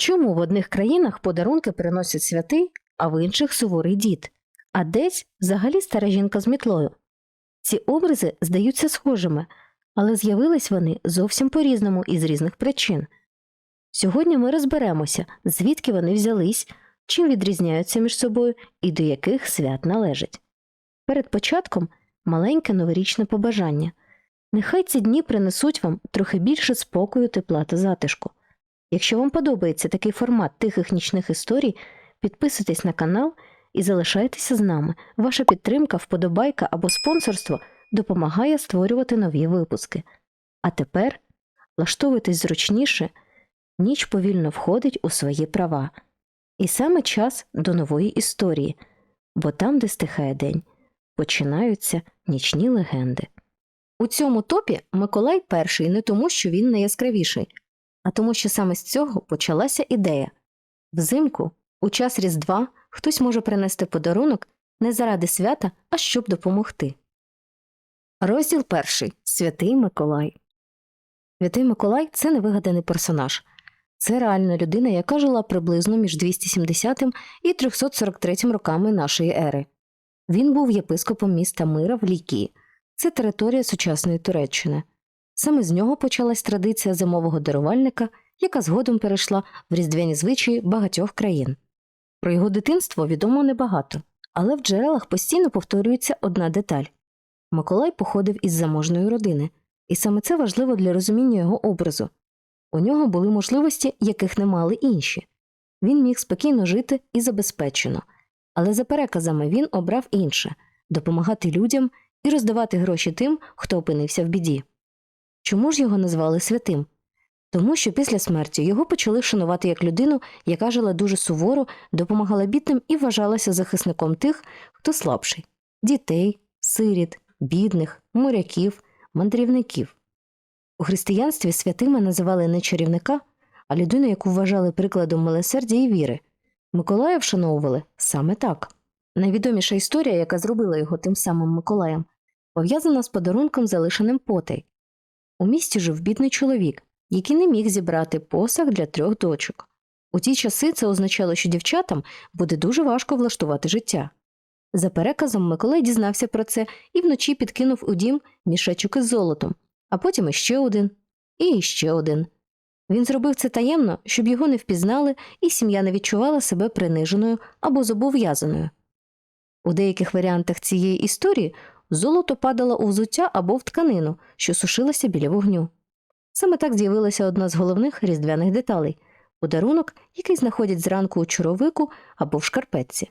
Чому в одних країнах подарунки приносять святий, а в інших суворий дід, а десь взагалі стара жінка з мітлою? Ці образи здаються схожими, але з'явились вони зовсім по-різному і з різних причин. Сьогодні ми розберемося, звідки вони взялись, чим відрізняються між собою і до яких свят належать. Перед початком маленьке новорічне побажання. Нехай ці дні принесуть вам трохи більше спокою, тепла та затишку. Якщо вам подобається такий формат тихих нічних історій, підписуйтесь на канал і залишайтеся з нами. Ваша підтримка, вподобайка або спонсорство допомагає створювати нові випуски. А тепер влаштовуйтесь зручніше, ніч повільно входить у свої права. І саме час до нової історії, бо там, де стихає день, починаються нічні легенди. У цьому топі Миколай перший не тому, що він найяскравіший, а тому, що саме з цього почалася ідея. Взимку, у час Різдва, хтось може принести подарунок не заради свята, а щоб допомогти. Розділ перший Святий Миколай. Святий Миколай це невигаданий персонаж. Це реальна людина, яка жила приблизно між 270 і 343 роками нашої ери. Він був єпископом міста Мира в Лікії. Це територія сучасної Туреччини. Саме з нього почалась традиція зимового дарувальника, яка згодом перейшла в різдвяні звичаї багатьох країн. Про його дитинство відомо небагато, але в джерелах постійно повторюється одна деталь Миколай походив із заможної родини, і саме це важливо для розуміння його образу. У нього були можливості, яких не мали інші. Він міг спокійно жити і забезпечено, але за переказами він обрав інше допомагати людям і роздавати гроші тим, хто опинився в біді. Чому ж його назвали святим? Тому що після смерті його почали шанувати як людину, яка жила дуже суворо, допомагала бідним і вважалася захисником тих, хто слабший дітей, сиріт, бідних, моряків, мандрівників. У християнстві святими називали не чарівника, а людину, яку вважали прикладом милосердя і віри. Миколая вшановували саме так. Найвідоміша історія, яка зробила його тим самим Миколаєм, пов'язана з подарунком, залишеним потай. У місті жив бідний чоловік, який не міг зібрати посаг для трьох дочок. У ті часи це означало, що дівчатам буде дуже важко влаштувати життя. За переказом Миколай дізнався про це і вночі підкинув у дім мішечок із золотом, а потім іще один, і іще один. Він зробив це таємно, щоб його не впізнали, і сім'я не відчувала себе приниженою або зобов'язаною. У деяких варіантах цієї історії золото падало у взуття або в тканину, що сушилася біля вогню. Саме так з'явилася одна з головних різдвяних деталей подарунок, який знаходять зранку у чоровику або в шкарпетці.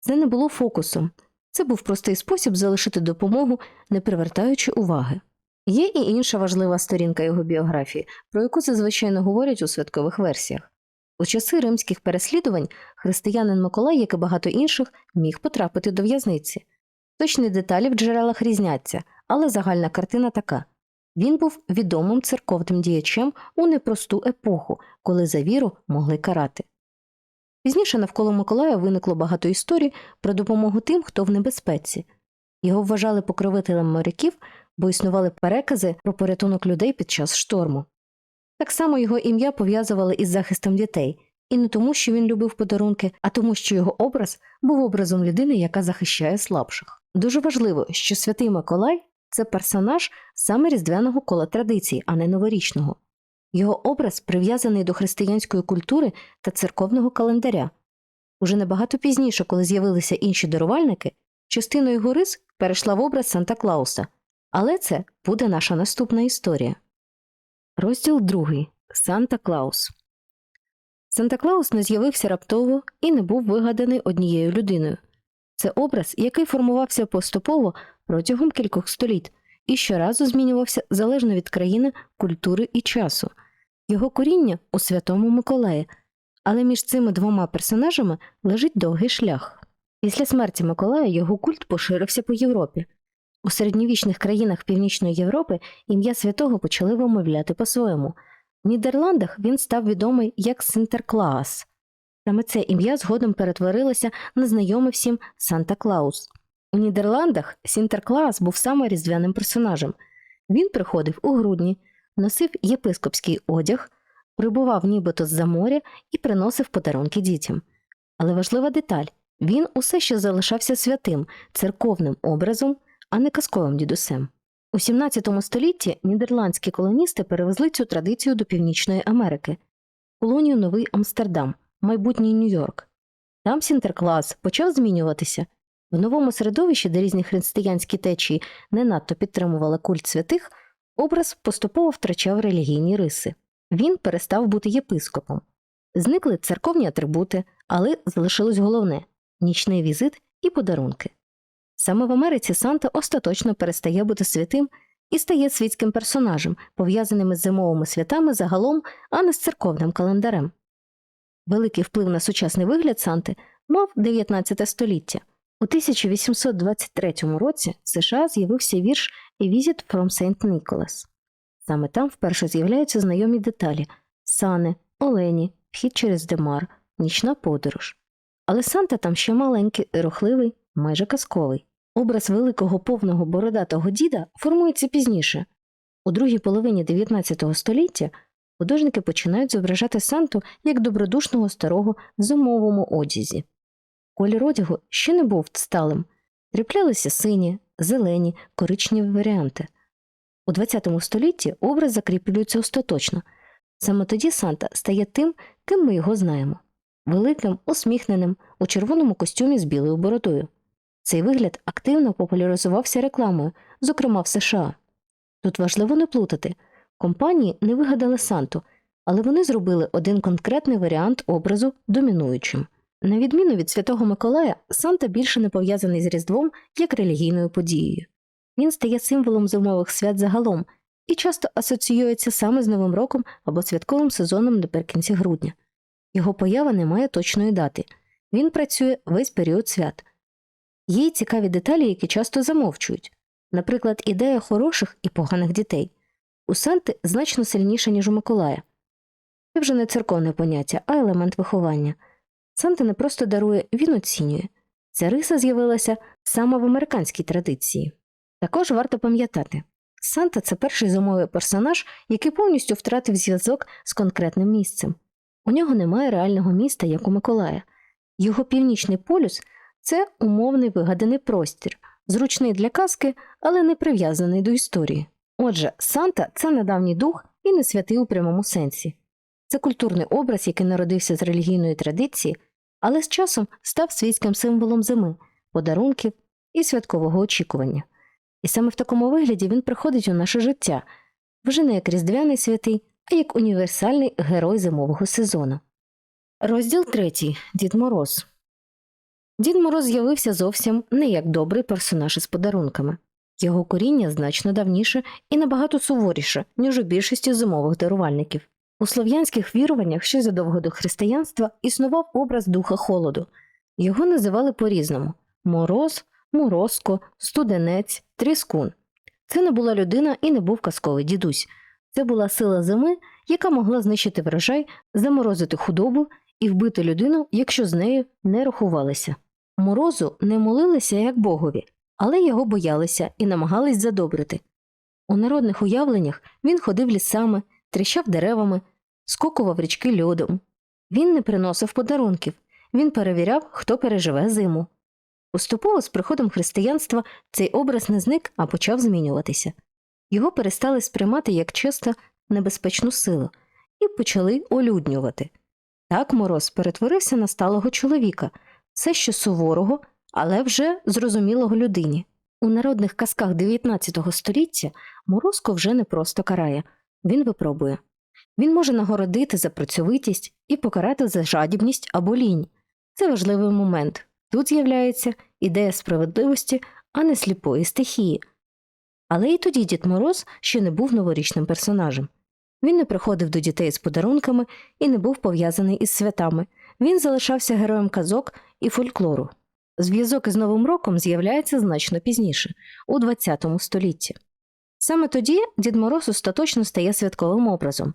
Це не було фокусом, це був простий спосіб залишити допомогу, не привертаючи уваги. Є і інша важлива сторінка його біографії, про яку зазвичай говорять у святкових версіях. У часи римських переслідувань християнин Миколай, як і багато інших, міг потрапити до в'язниці. Точні деталі в джерелах різняться, але загальна картина така він був відомим церковним діячем у непросту епоху, коли за віру могли карати. Пізніше навколо Миколая виникло багато історій про допомогу тим, хто в небезпеці. Його вважали покровителем моряків, бо існували перекази про порятунок людей під час шторму. Так само його ім'я пов'язували із захистом дітей, і не тому, що він любив подарунки, а тому, що його образ був образом людини, яка захищає слабших. Дуже важливо, що святий Миколай це персонаж саме різдвяного кола традицій, а не новорічного. Його образ прив'язаний до християнської культури та церковного календаря. Уже набагато пізніше, коли з'явилися інші дарувальники, частина його рис перейшла в образ Санта Клауса, але це буде наша наступна історія. Розділ другий Санта Клаус. Санта Клаус не з'явився раптово і не був вигаданий однією людиною. Це образ, який формувався поступово протягом кількох століть і щоразу змінювався залежно від країни, культури і часу. Його коріння у святому Миколаї, але між цими двома персонажами лежить довгий шлях. Після смерті Миколая його культ поширився по Європі. У середньовічних країнах Північної Європи ім'я святого почали вимовляти по-своєму. В Нідерландах він став відомий як Синтерклаас. Саме це ім'я згодом перетворилося на знайомий всім Санта Клаус. У Нідерландах Сінтерклаас був саме різдвяним персонажем. Він приходив у грудні, носив єпископський одяг, прибував нібито з-за моря і приносив подарунки дітям. Але важлива деталь він усе ще залишався святим, церковним образом, а не казковим дідусем. У 17 столітті нідерландські колоністи перевезли цю традицію до Північної Америки, колонію Новий Амстердам, майбутній Нью-Йорк. Там Сінтерклас почав змінюватися. В новому середовищі, де різні християнські течії не надто підтримували культ святих, образ поступово втрачав релігійні риси. Він перестав бути єпископом. Зникли церковні атрибути, але залишилось головне нічний візит і подарунки. Саме в Америці Санта остаточно перестає бути святим і стає світським персонажем, пов'язаним із зимовими святами загалом, а не з церковним календарем. Великий вплив на сучасний вигляд Санти мав 19 століття. У 1823 році в США з'явився вірш «A Visit from St. Nicholas». Саме там вперше з'являються знайомі деталі сани, олені, вхід через Демар, нічна подорож. Але Санта там ще маленький, рухливий, майже казковий. Образ великого повного бородатого діда формується пізніше. У другій половині 19 століття художники починають зображати Санту як добродушного старого в зимовому одязі. Колір одягу ще не був сталим, тріплялися сині, зелені, коричневі варіанти. У ХХ столітті образ закріплюється остаточно. Саме тоді Санта стає тим, ким ми його знаємо великим, усміхненим, у червоному костюмі з білою бородою. Цей вигляд активно популяризувався рекламою, зокрема в США. Тут важливо не плутати компанії не вигадали Санту, але вони зробили один конкретний варіант образу домінуючим. На відміну від Святого Миколая, Санта більше не пов'язаний з Різдвом як релігійною подією. Він стає символом зимових свят загалом і часто асоціюється саме з Новим роком або святковим сезоном наприкінці грудня. Його поява не має точної дати. Він працює весь період свят. Є й цікаві деталі, які часто замовчують. Наприклад, ідея хороших і поганих дітей. У Санти значно сильніша, ніж у Миколая. Це вже не церковне поняття, а елемент виховання. Санта не просто дарує, він оцінює. Ця риса з'явилася саме в американській традиції. Також варто пам'ятати Санта це перший зимовий персонаж, який повністю втратив зв'язок з конкретним місцем. У нього немає реального міста, як у Миколая. Його північний полюс це умовний вигаданий простір, зручний для казки, але не прив'язаний до історії. Отже, Санта це недавній дух і не святий у прямому сенсі. Це культурний образ, який народився з релігійної традиції, але з часом став світським символом зими, подарунків і святкового очікування. І саме в такому вигляді він приходить у наше життя вже не як різдвяний святий, а як універсальний герой зимового сезону. Розділ третій. Дід Мороз. Дід Мороз з'явився зовсім не як добрий персонаж із подарунками. Його коріння значно давніше і набагато суворіше, ніж у більшості зимових дарувальників. У слов'янських віруваннях ще задовго до християнства існував образ духа холоду. Його називали по-різному мороз, морозко, студенець, тріскун. Це не була людина і не був казковий дідусь. Це була сила зими, яка могла знищити врожай, заморозити худобу і вбити людину, якщо з нею не рахувалися. Морозу не молилися як богові, але його боялися і намагались задобрити. У народних уявленнях він ходив лісами, тріщав деревами, скокував річки льодом. Він не приносив подарунків, він перевіряв, хто переживе зиму. Поступово з приходом християнства цей образ не зник, а почав змінюватися. Його перестали сприймати як чисто небезпечну силу і почали олюднювати. Так мороз перетворився на сталого чоловіка, все ще суворого, але вже зрозумілого людині. У народних казках 19 століття Морозко вже не просто карає, він випробує. Він може нагородити за працьовитість і покарати за жадібність або лінь. Це важливий момент. Тут з'являється ідея справедливості, а не сліпої стихії. Але і тоді Дід Мороз ще не був новорічним персонажем. Він не приходив до дітей з подарунками і не був пов'язаний із святами. Він залишався героєм казок і фольклору. Зв'язок із Новим роком з'являється значно пізніше, у ХХ столітті. Саме тоді Дід Мороз остаточно стає святковим образом.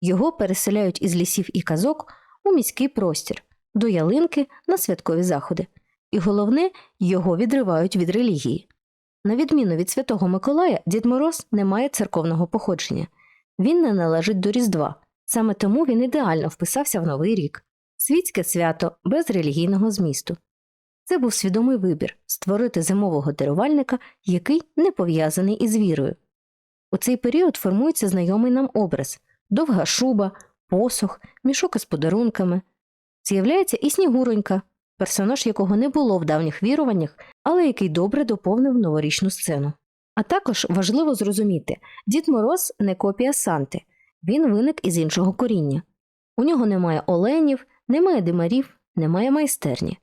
Його переселяють із лісів і казок у міський простір, до ялинки на святкові заходи. І головне, його відривають від релігії. На відміну від Святого Миколая, Дід Мороз не має церковного походження, він не належить до Різдва, Саме тому він ідеально вписався в новий рік світське свято без релігійного змісту. Це був свідомий вибір створити зимового дарувальника, який не пов'язаний із вірою. У цей період формується знайомий нам образ довга шуба, посох, мішок із подарунками. З'являється і Снігуронька, персонаж якого не було в давніх віруваннях, але який добре доповнив новорічну сцену. А також важливо зрозуміти, Дід Мороз не копія Санти, він виник із іншого коріння. У нього немає оленів, немає димарів, немає майстерні.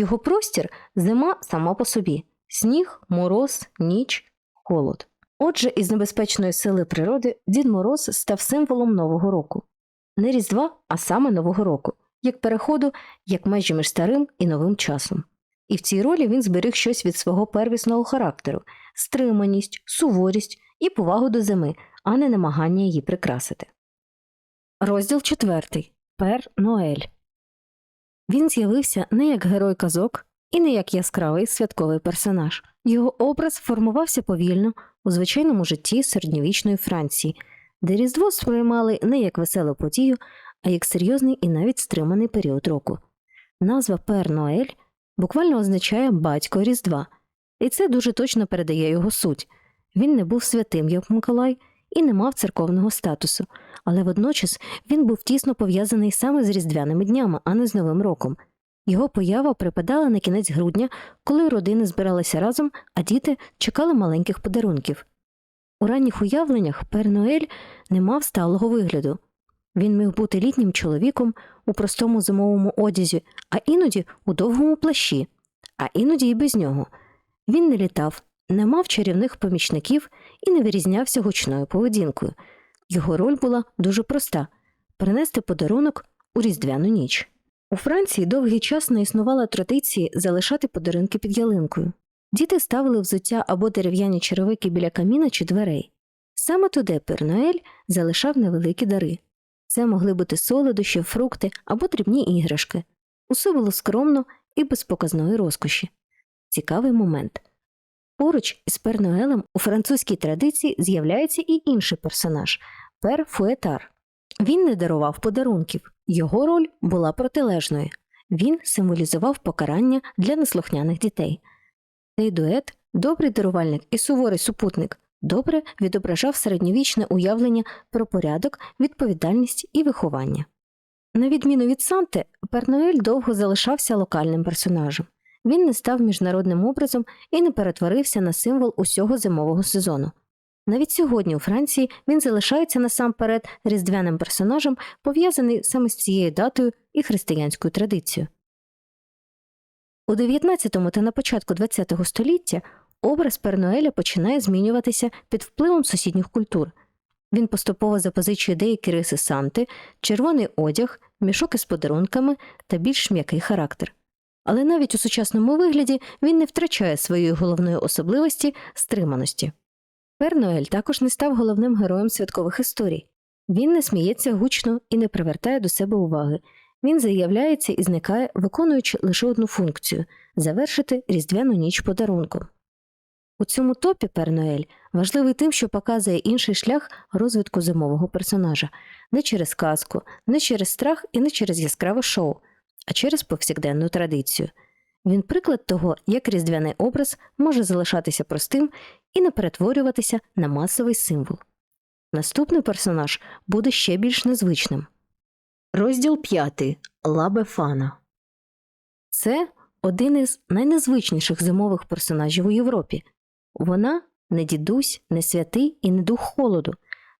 Його простір зима сама по собі сніг, мороз, ніч, холод. Отже, із небезпечної сили природи Дід Мороз став символом Нового року. Не Різдва, а саме Нового року, як переходу, як межі між старим і новим часом. І в цій ролі він зберіг щось від свого первісного характеру стриманість, суворість і повагу до зими, а не намагання її прикрасити. Розділ четвертий. Пер Ноель. Він з'явився не як герой казок і не як яскравий святковий персонаж. Його образ формувався повільно у звичайному житті середньовічної Франції, де Різдво сприймали не як веселу подію, а як серйозний і навіть стриманий період року. Назва Пер Ноель буквально означає батько Різдва, і це дуже точно передає його суть. Він не був святим, як Миколай, і не мав церковного статусу, але водночас він був тісно пов'язаний саме з різдвяними днями, а не з Новим роком. Його поява припадала на кінець грудня, коли родини збиралися разом, а діти чекали маленьких подарунків. У ранніх уявленнях Пер Ноель не мав сталого вигляду. Він міг бути літнім чоловіком у простому зимовому одязі, а іноді у довгому плащі, а іноді й без нього. Він не літав, не мав чарівних помічників і не вирізнявся гучною поведінкою. Його роль була дуже проста принести подарунок у різдвяну ніч. У Франції довгий час не існувала традиції залишати подарунки під ялинкою. Діти ставили взуття або дерев'яні черевики біля каміна чи дверей. Саме туди Перноель залишав невеликі дари. Це могли бути солодощі, фрукти або дрібні іграшки. Усе було скромно і без показної розкоші. Цікавий момент. Поруч із Перноелем у французькій традиції з'являється і інший персонаж Пер Фуетар. Він не дарував подарунків, його роль була протилежною. Він символізував покарання для неслухняних дітей. Цей дует, добрий дарувальник і суворий супутник, добре відображав середньовічне уявлення про порядок, відповідальність і виховання. На відміну від Санти, Перноель довго залишався локальним персонажем. Він не став міжнародним образом і не перетворився на символ усього зимового сезону. Навіть сьогодні у Франції він залишається насамперед різдвяним персонажем, пов'язаний саме з цією датою і християнською традицією. У 19 та на початку ХХ століття образ Перноеля починає змінюватися під впливом сусідніх культур. Він поступово запозичує деякі риси Санти, червоний одяг, мішок із подарунками та більш м'який характер. Але навіть у сучасному вигляді він не втрачає своєї головної особливості стриманості. Перноель також не став головним героєм святкових історій. Він не сміється гучно і не привертає до себе уваги. Він заявляється і зникає, виконуючи лише одну функцію завершити різдвяну ніч подарунком. У цьому топі Перноель важливий тим, що показує інший шлях розвитку зимового персонажа не через казку, не через страх і не через яскраве шоу, а через повсякденну традицію. Він приклад того, як різдвяний образ може залишатися простим і не перетворюватися на масовий символ. Наступний персонаж буде ще більш незвичним. Розділ 5. Лабефана Це один із найнезвичніших зимових персонажів у Європі. Вона не дідусь, не святий і не дух холоду.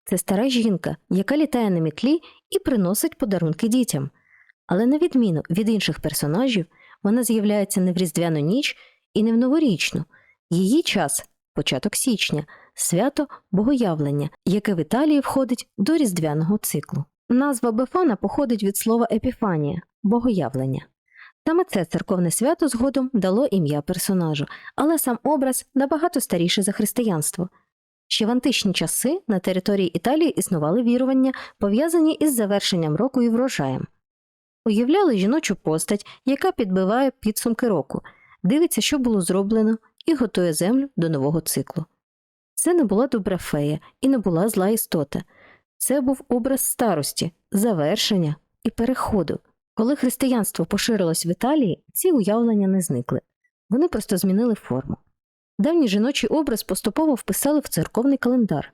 Це стара жінка, яка літає на мітлі і приносить подарунки дітям. Але на відміну від інших персонажів, вона з'являється не в різдвяну ніч і не в новорічну. Її час початок січня, свято Богоявлення, яке в Італії входить до різдвяного циклу. Назва Бефана походить від слова епіфанія богоявлення. Саме це церковне свято згодом дало ім'я персонажу, але сам образ набагато старіший за християнство. Ще в античні часи на території Італії існували вірування, пов'язані із завершенням року і врожаєм. Уявляли жіночу постать, яка підбиває підсумки року, дивиться, що було зроблено, і готує землю до нового циклу. Це не була добра фея і не була зла істота. Це був образ старості, завершення і переходу. Коли християнство поширилось в Італії, ці уявлення не зникли. Вони просто змінили форму. Давній жіночий образ поступово вписали в церковний календар.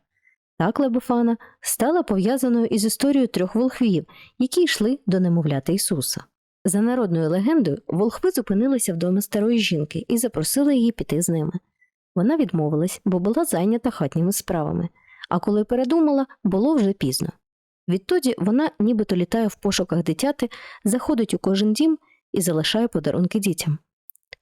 Так Лебефана стала пов'язаною із історією трьох волхвів, які йшли до немовляти Ісуса. За народною легендою, волхви зупинилися вдома старої жінки і запросили її піти з ними. Вона відмовилась, бо була зайнята хатніми справами, а коли передумала, було вже пізно. Відтоді вона нібито літає в пошуках дитяти, заходить у кожен дім і залишає подарунки дітям.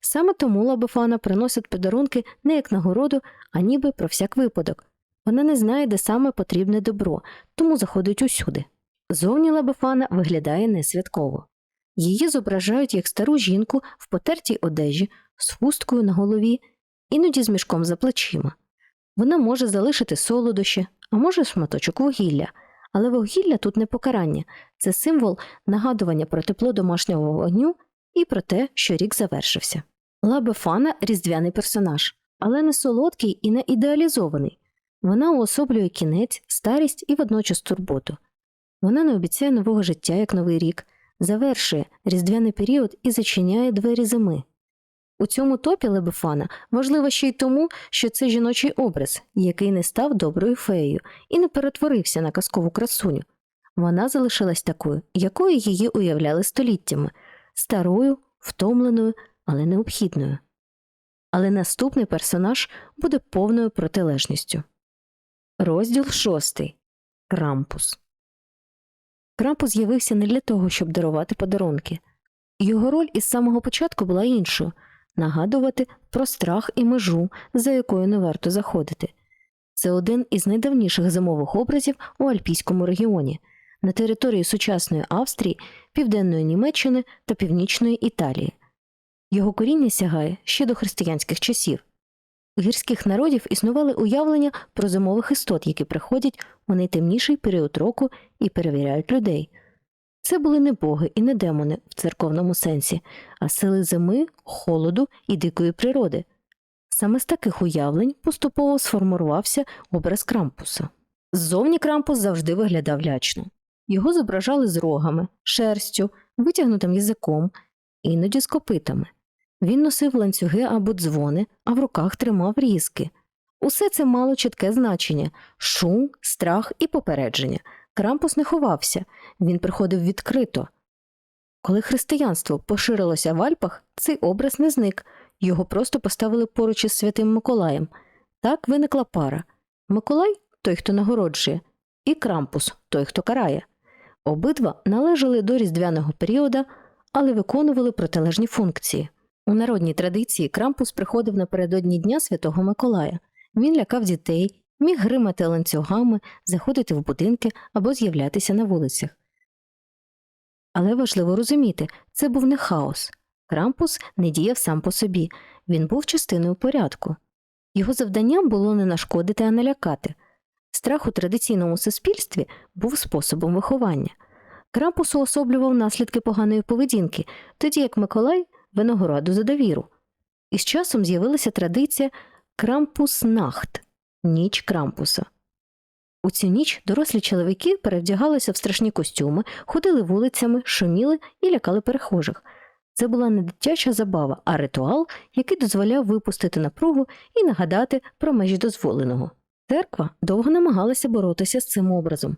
Саме тому Лабефана приносить подарунки не як нагороду, а ніби про всяк випадок. Вона не знає, де саме потрібне добро, тому заходить усюди. Зовні Лабефана виглядає несвятково. Її зображають як стару жінку в потертій одежі з хусткою на голові, іноді з мішком за плечима. Вона може залишити солодощі, а може шматочок вугілля. Але вугілля тут не покарання, це символ нагадування про тепло домашнього вогню і про те, що рік завершився. Лабефана різдвяний персонаж, але не солодкий і не ідеалізований. Вона уособлює кінець, старість і водночас турботу. Вона не обіцяє нового життя як новий рік, завершує різдвяний період і зачиняє двері зими. У цьому топі Лебефана важливо ще й тому, що це жіночий образ, який не став доброю феєю і не перетворився на казкову красуню. Вона залишилась такою, якою її уявляли століттями старою, втомленою, але необхідною. Але наступний персонаж буде повною протилежністю. Розділ шостий Крампус. Крампус з'явився не для того, щоб дарувати подарунки. Його роль із самого початку була іншою нагадувати про страх і межу, за якою не варто заходити. Це один із найдавніших зимових образів у Альпійському регіоні на території сучасної Австрії, Південної Німеччини та Північної Італії. Його коріння сягає ще до християнських часів. У гірських народів існували уявлення про зимових істот, які приходять у найтемніший період року і перевіряють людей. Це були не боги і не демони в церковному сенсі, а сили зими, холоду і дикої природи. Саме з таких уявлень поступово сформувався образ крампуса. Ззовні крампус завжди виглядав лячно. Його зображали з рогами, шерстю, витягнутим язиком, іноді з копитами. Він носив ланцюги або дзвони, а в руках тримав різки. Усе це мало чітке значення шум, страх і попередження. Крампус не ховався, він приходив відкрито. Коли християнство поширилося в Альпах, цей образ не зник, його просто поставили поруч із святим Миколаєм. Так виникла пара Миколай той, хто нагороджує, і Крампус той, хто карає. Обидва належали до різдвяного періода, але виконували протилежні функції. У народній традиції Крампус приходив напередодні Дня Святого Миколая. Він лякав дітей, міг гримати ланцюгами, заходити в будинки або з'являтися на вулицях. Але важливо розуміти, це був не хаос. Крампус не діяв сам по собі, він був частиною порядку. Його завданням було не нашкодити, а налякати. Страх у традиційному суспільстві був способом виховання. Крампус уособлював наслідки поганої поведінки, тоді як Миколай винагороду за довіру. І з часом з'явилася традиція Крампуснахт ніч Крампуса. У цю ніч дорослі чоловіки перевдягалися в страшні костюми, ходили вулицями, шуміли і лякали перехожих. Це була не дитяча забава, а ритуал, який дозволяв випустити напругу і нагадати про межі дозволеного. Церква довго намагалася боротися з цим образом.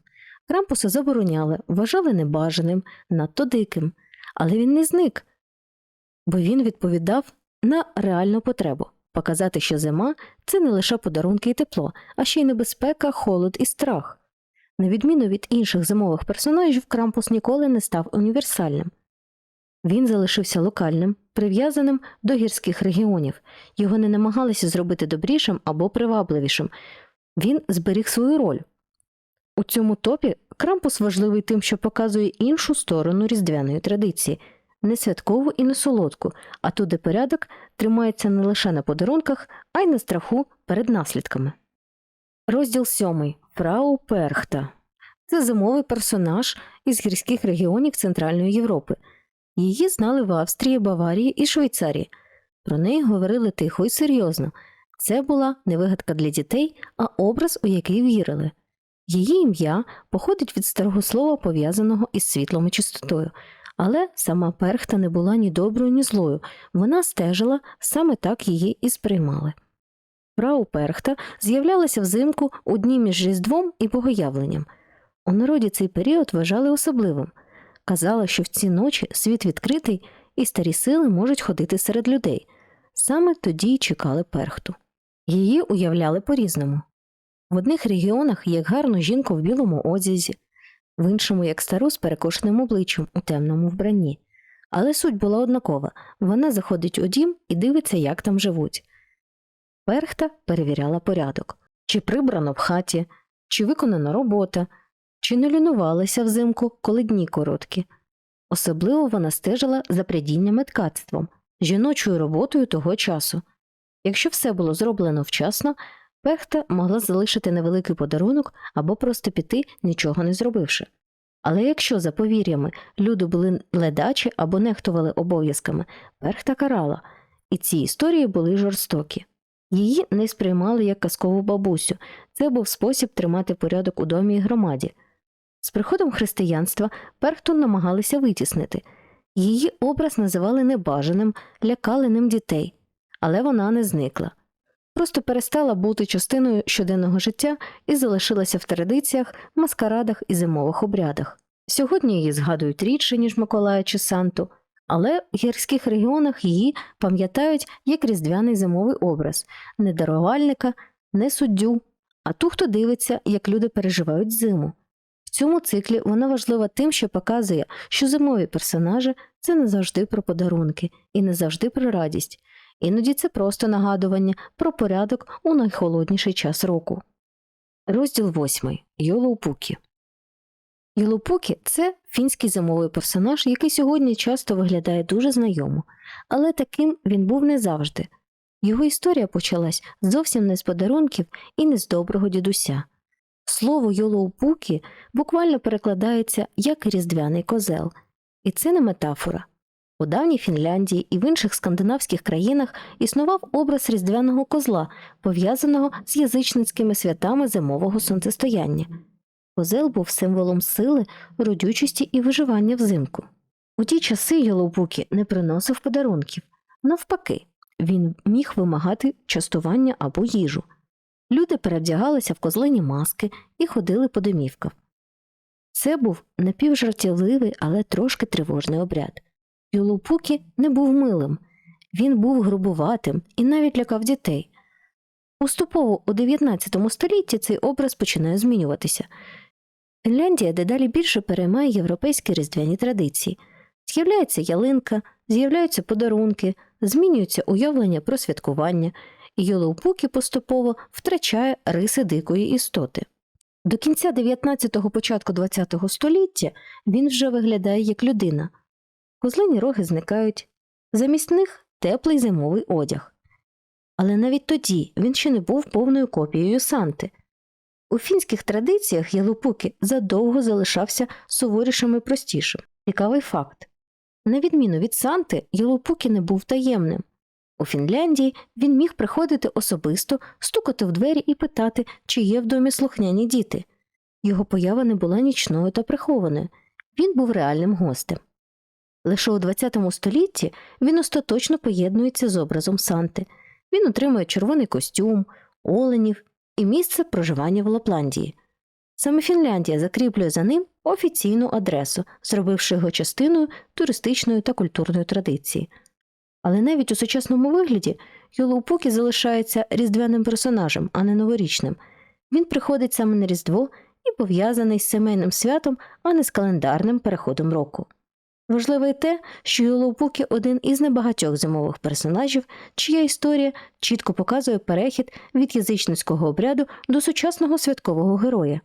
Крампуса забороняли, вважали небажаним, надто диким, але він не зник, бо він відповідав на реальну потребу показати, що зима це не лише подарунки і тепло, а ще й небезпека, холод і страх. На відміну від інших зимових персонажів, Крампус ніколи не став універсальним. Він залишився локальним, прив'язаним до гірських регіонів, його не намагалися зробити добрішим або привабливішим. Він зберіг свою роль. У цьому топі Крампус важливий тим, що показує іншу сторону різдвяної традиції не святкову і не солодку, а ту, де порядок тримається не лише на подарунках, а й на страху перед наслідками. Розділ сьомий Фрау Перхта. Це зимовий персонаж із гірських регіонів Центральної Європи. Її знали в Австрії, Баварії і Швейцарії. Про неї говорили тихо і серйозно. Це була не вигадка для дітей, а образ, у який вірили. Її ім'я походить від старого слова, пов'язаного із світлом і чистотою, але сама перхта не була ні доброю, ні злою. Вона стежила, саме так її і сприймали. Фрау Перхта з'являлася взимку у дні між Різдвом і Богоявленням. У народі цей період вважали особливим. Казала, що в ці ночі світ відкритий і старі сили можуть ходити серед людей. Саме тоді й чекали перхту. Її уявляли по-різному. В одних регіонах як гарну жінку в білому одязі, в іншому як стару з перекошеним обличчям у темному вбранні. Але суть була однакова вона заходить у дім і дивиться, як там живуть. Перхта перевіряла порядок чи прибрано в хаті, чи виконана робота, чи не лінувалася взимку, коли дні короткі. Особливо вона стежила за прядінням і ткацтвом, жіночою роботою того часу. Якщо все було зроблено вчасно, Пехта могла залишити невеликий подарунок або просто піти, нічого не зробивши. Але якщо, за повір'ями, люди були ледачі або нехтували обов'язками, Перхта карала, і ці історії були жорстокі. Її не сприймали як казкову бабусю, це був спосіб тримати порядок у домі і громаді. З приходом християнства Перхту намагалися витіснити. Її образ називали небажаним, лякали ним дітей, але вона не зникла. Просто перестала бути частиною щоденного життя і залишилася в традиціях, маскарадах і зимових обрядах. Сьогодні її згадують рідше, ніж Миколая чи Санту, але в гірських регіонах її пам'ятають як різдвяний зимовий образ не дарувальника, не суддю, а ту, хто дивиться, як люди переживають зиму. В цьому циклі вона важлива тим, що показує, що зимові персонажі це не завжди про подарунки і не завжди про радість. Іноді це просто нагадування про порядок у найхолодніший час року. Розділ 8. Йолоупукі Йолоупукі – це фінський зимовий персонаж, який сьогодні часто виглядає дуже знайомо, але таким він був не завжди. Його історія почалась зовсім не з подарунків і не з доброго дідуся. Слово Йолоупукі буквально перекладається як різдвяний козел, і це не метафора. У давній Фінляндії і в інших скандинавських країнах існував образ різдвяного козла, пов'язаного з язичницькими святами зимового сонцестояння. Козел був символом сили, родючості і виживання взимку. У ті часи Йоловбукі не приносив подарунків. Навпаки, він міг вимагати частування або їжу. Люди перевдягалися в козлині маски і ходили по домівках. Це був напівжартівливий, але трошки тривожний обряд. Юлупукі не був милим, він був грубуватим і навіть лякав дітей. Поступово у 19 столітті цей образ починає змінюватися. Фінляндія дедалі більше переймає європейські різдвяні традиції. З'являється ялинка, з'являються подарунки, змінюється уявлення про святкування, і Йолоупукі поступово втрачає риси дикої істоти. До кінця 19-го початку 20-го століття він вже виглядає як людина. Козлині роги зникають, замість них теплий зимовий одяг. Але навіть тоді він ще не був повною копією Санти. У фінських традиціях Ялупуки задовго залишався суворішим і простішим. Цікавий факт. На відміну від Санти, Ялупуки не був таємним. У Фінляндії він міг приходити особисто, стукати в двері і питати, чи є в домі слухняні діти. Його поява не була нічною та прихованою, він був реальним гостем. Лише у ХХ столітті він остаточно поєднується з образом Санти. Він отримує червоний костюм, оленів і місце проживання в Лапландії. Саме Фінляндія закріплює за ним офіційну адресу, зробивши його частиною туристичної та культурної традиції. Але навіть у сучасному вигляді Йолоупукі залишається різдвяним персонажем, а не новорічним. Він приходить саме на Різдво і пов'язаний з сімейним святом, а не з календарним переходом року. Важливо й те, що Йолоупукі один із небагатьох зимових персонажів, чия історія чітко показує перехід від язичницького обряду до сучасного святкового героя.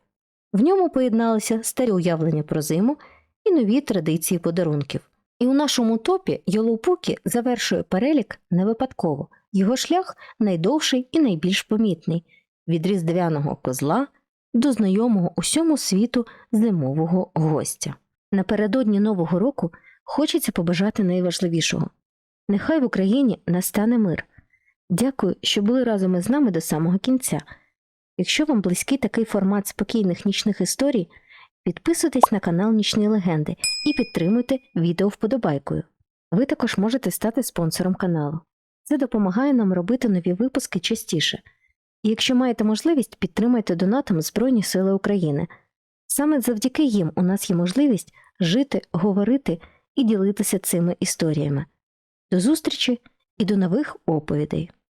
В ньому поєдналися старі уявлення про зиму і нові традиції подарунків. І у нашому топі Йолоупукі завершує перелік не випадково. Його шлях найдовший і найбільш помітний від різдвяного козла до знайомого усьому світу зимового гостя. Напередодні Нового року хочеться побажати найважливішого. Нехай в Україні настане мир. Дякую, що були разом із нами до самого кінця. Якщо вам близький такий формат спокійних нічних історій, підписуйтесь на канал Нічні Легенди і підтримуйте відео вподобайкою. Ви також можете стати спонсором каналу. Це допомагає нам робити нові випуски частіше. І якщо маєте можливість, підтримайте донатом Збройні Сили України. Саме завдяки їм у нас є можливість жити, говорити і ділитися цими історіями. До зустрічі і до нових оповідей!